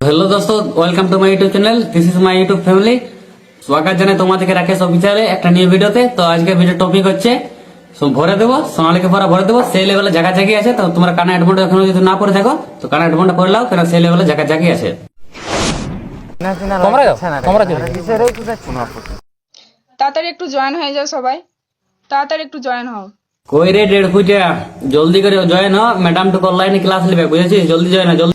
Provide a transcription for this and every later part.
Hello দোস্ত welcome to my YouTube channel this is my YouTube family স্বাগত জানাই তোমাদেরকে রাকেশ অফিসারে একটা নিউ ভিডিওতে তো আজকে ভিডিও টপিক হচ্ছে ভরে দেবো সোনালিকে পরে ভরে দেবো সেই লেভেলে জায়গা জাগি আছে তো তোমার কানা হেডফোনটা এখনও যদি না পরে থাকো তো কানা হেডফোনটা পরে লাও কেন সেই লেভেলে জায়গা জাগি আছে তাড়াতাড়ি একটু জয়েন হয়ে যাও সবাই। তাড়াতাড়ি একটু জয়েন হও। কই রে দেড় ফুটা জলদি করে জয়েন হ। ম্যাডাম টু অনলাইনে ক্লাস নেবে বুঝেছিস? জলদি জয়েন হ জলদি।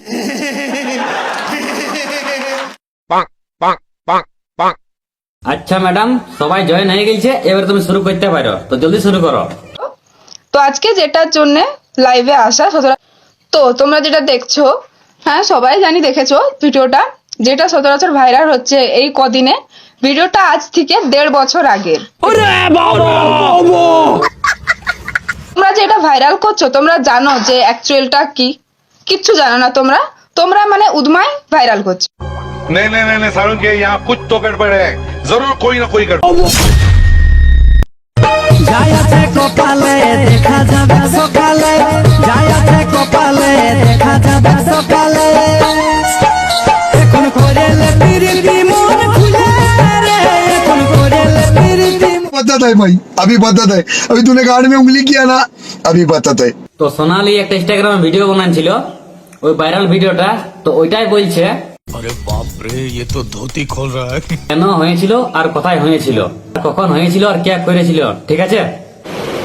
আচ্ছা ম্যাডাম সবাই জয়েন হয়ে গেছে এবার তুমি শুরু করতে পারো। তো জলদি শুরু করো। তো আজকে যেটার জন্য লাইভে আসা সচরাচর তো তোমরা যেটা দেখছ হ্যাঁ সবাই জানি দেখেছ ভিডিওটা যেটা সচরাচর ভাইরাল হচ্ছে এই কদিনে। ভিডিওটা আজ থেকে দেড় বছর আগের তোমরা যে এটা ভাইরাল করছো তোমরা জানো যে অ্যাকচুয়ালটা কি কিচ্ছু জানো না তোমরা তোমরা মানে উদমায় ভাইরাল করছো नहीं नहीं नहीं नहीं सारुण के यहाँ कुछ तो गड़बड़ है जरूर कोई ना कोई गड़बड़ যায়াতে কপালে দেখা যাবে সকালে যায়াতে কপালে দেখা যাবে সকালে बताता है भाई अभी बताता है अभी तूने गाड़ में उंगली किया ना अभी बताता है তো সোনালি একটা ইনস্টাগ্রামে ভিডিও বানাচ্ছিল ওই ভাইরাল ভিডিওটা তো ওইটাই বলছে আরে বাপ রে এ তো ধুতি খোল রা। কেন হয়েছিল আর কোথায় হয়েছিল আর কখন হয়েছিল আর কে করেছিল ঠিক আছে?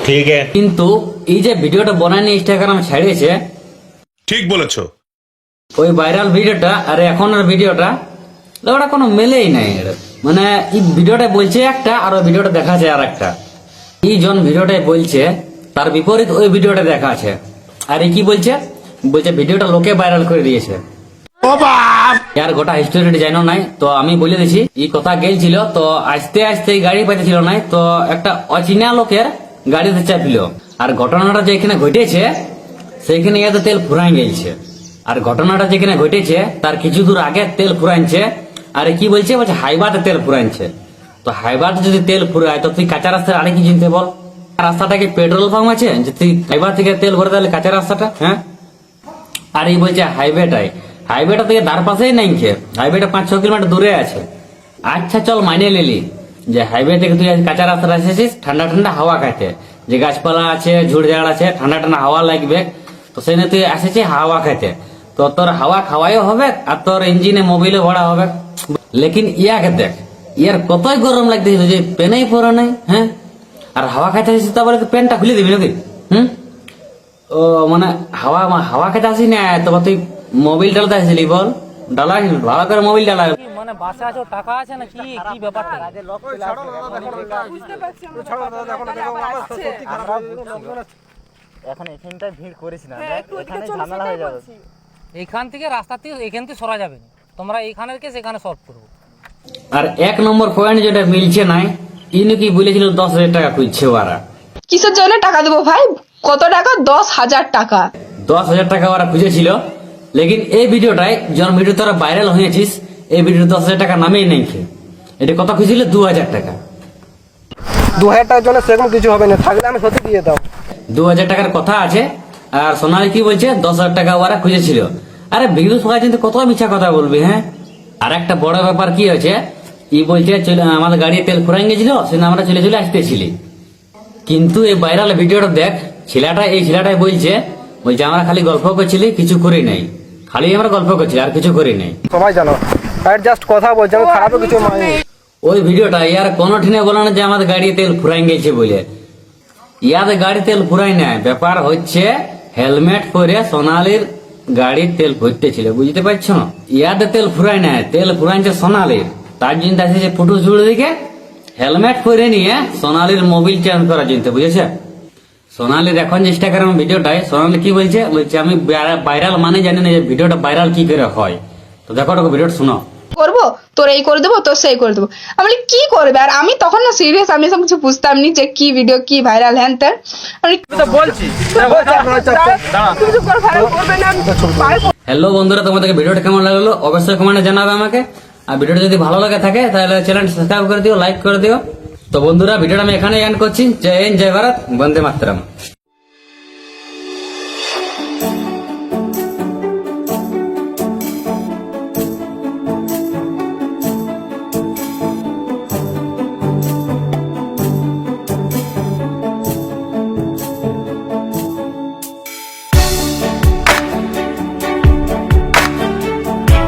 ঠিক আছে। কিন্তু এই যে ভিডিওটা বানানি ইনস্টাগ্রামে ছেড়েছে ঠিক বলেছ। ওই ভাইরাল ভিডিওটা আর এখনের ভিডিওটা ওটা কোনো মেলেই নাই এটা মানে এই ভিডিওটা বলছে একটা আর ওই ভিডিওটা দেখাচ্ছে আর একটা এই জন ভিডিওটা বলছে তার বিপরীত ওই ভিডিওটা দেখা আছে। আর এই কি বলছে? বলছে ভিডিওটা লোকে ভাইরাল করে দিয়েছে। ইয়ার গোটা হিস্টোরিটা জানো নাই। তো আমি বলে দিছি এই কথা গেলছিল তো আস্তে আস্তে এই গাড়ি পাইতেছিল নাই তো একটা অচিনা লোকের গাড়িতে চাপিল। আর ঘটনাটা যেখানে ঘটেছে সেইখানে ইয়াতে তেল ফুরাই গেছে আর ঘটনাটা যেখানে ঘটেছে তার কিছু দূর আগে তেল ফুরাইছে আর কি বলছে? বলছে, হাইবাতে তেল ফুরাইছে তো হাইবাতে যদি তেল ফুরায় তো তুই কাঁচা রাস্তায় আরে কি চিনতে বল। রাস্তাটা কি পেট্রোল পাম্প আছে? যে তুই হাইবার থেকে তেল ভরে তাহলে কাঁচা রাস্তাটা হ্যাঁ? আর এই বলছে হাইওয়েটাই হাইওয়েটা থেকে তার পাশেই নাই হাইওয়েটা পাঁচ ছ কিলোমিটার দূরে আছে। আচ্ছা চল মানিয়ে নিলি। যে হাইওয়ে থেকে তুই কাঁচা রাস্তা এসেছিস, ঠান্ডা ঠান্ডা হাওয়া খাইতে। যে গাছপালা আছে, ঝুড় ঝাড় আছে, ঠান্ডা ঠান্ডা হাওয়া লাগবে। তো সেই তুই এসেছিস হাওয়া খাইতে। তো তোর হাওয়া খাওয়াইও হবে আর তোর ইঞ্জিনে মোবিলে ভরা হবে। লেকিন ইয়াকে দেখ ইয়ার কতই গরম লাগতেছিল যে পেনেই পরে নাই হ্যাঁ? আর হাওয়া খাইতে আসিস তারপরে প্যান্টটা খুলে দিবি নাকি? হুম? ও মানে হাওয়া হাওয়া খেতে আসি না তবে তুই মোবিল ডালতে আসিলি বল ডালা ভালো করে মোবিল ডালা। মানে বাসে আছে টাকা আছে না কি? কি ব্যাপারটা এখন এখানটায় ভিড় করিস না এখানে ঝামেলা হয়ে যাবে। এইখান থেকে রাস্তা থেকে এখান থেকে সরা যাবে না। তোমরা এইখানের কেস এখানে সলভ করব আর এক নম্বর পয়েন্ট যেটা মিলছে নাই ইনি কি বলেছিল দশ হাজার টাকা খুঁজছে ওরা কিসের জন্য টাকা দেবো ভাই? কত টাকা? দশ হাজার টাকা। দশ হাজার টাকা ওরা খুঁজেছিল লেকিন এই ভিডিওটায় যখন ভিডিও তোরা ভাইরাল হয়েছিস এই ভিডিও দশ হাজার টাকা নামেই নেই এটা কত খুঁজছিল দু হাজার টাকা। দু হাজার টাকার জন্য সেরকম কিছু হবে না থাকলে আমি সত্যি দিয়ে দাও। দু হাজার টাকার কথা আছে আর সোনালি কি বলছে দশ হাজার টাকা ওরা খুঁজেছিল। আরে ভিডিও সবাই কিন্তু কত মিছা কথা বলবি হ্যাঁ? আর একটা বড় ব্যাপার কি হয়েছে? ই বলছে আমাদের গাড়ি তেল ফুরাই গেছিল সেদিন আমরা চলে চলে আসতেছিলি। কিন্তু এই ভাইরাল ভিডিওটা দেখ ছেলেটা এই ছেলেটাই বলছে বলছে আমরা খালি গল্প করছিলি কিছু করি নাই। খালি আমরা গল্প করছি আর কিছু করি নাই। সবাই জানো আর জাস্ট কথা বলছে আমি খারাপও কিছু মানি। ওই ভিডিওটা ইয়ার কোনো ঠিনে বলে না যে আমাদের গাড়ি তেল ফুরাই গেছে বলে। ইয়াদের গাড়ি তেল ফুরাই নাই। ব্যাপার হচ্ছে হেলমেট পরে সোনালির গাড়ির তেল ভরতে ছিল, বুঝতে পারছ? ইয়াতে তেল ফুরাই না তেল ফুরাইছে সোনালির। তার জন্য আসছে ফুটো জুড়ে দিকে হেলমেট পরে নিয়ে সোনালির মোবিল চেঞ্জ করা জন্য, বুঝেছে? সোনালির এখন চেষ্টা ইনস্টাগ্রাম ভিডিওটাই সোনালি কি বলছে? বলছে, আমি ভাইরাল মানে জানি না যে ভিডিওটা ভাইরাল কি করে হয়। তো দেখো ওটা ভিডিওটা শোনো। তোর এই করে দেবো তোর সেই করে দেবো। আমি বলি, কি করবে? আর আমি তখন না সিরিয়াস আমি সব কিছু বুঝতাম নি যে কি ভিডিও কি ভাইরাল হ্যান ত্যান। আমি বলছি। তুমি চুপ করো, viral করবে না, আমি পারব হ্যালো বন্ধুরা তোমাদেরকে ভিডিওটা কেমন লাগল? অবশ্যই কমেন্টে জানাবে আমাকে। আর ভিডিওটা যদি ভালো লাগে থাকে তাহলে চ্যানেল সাবস্ক্রাইব করে দিও লাইক করে দিও। তো বন্ধুরা ভিডিওটা আমি এখানে এন্ড করছি। জয় হিন্দ জয় ভারত বন্দে মাতরম।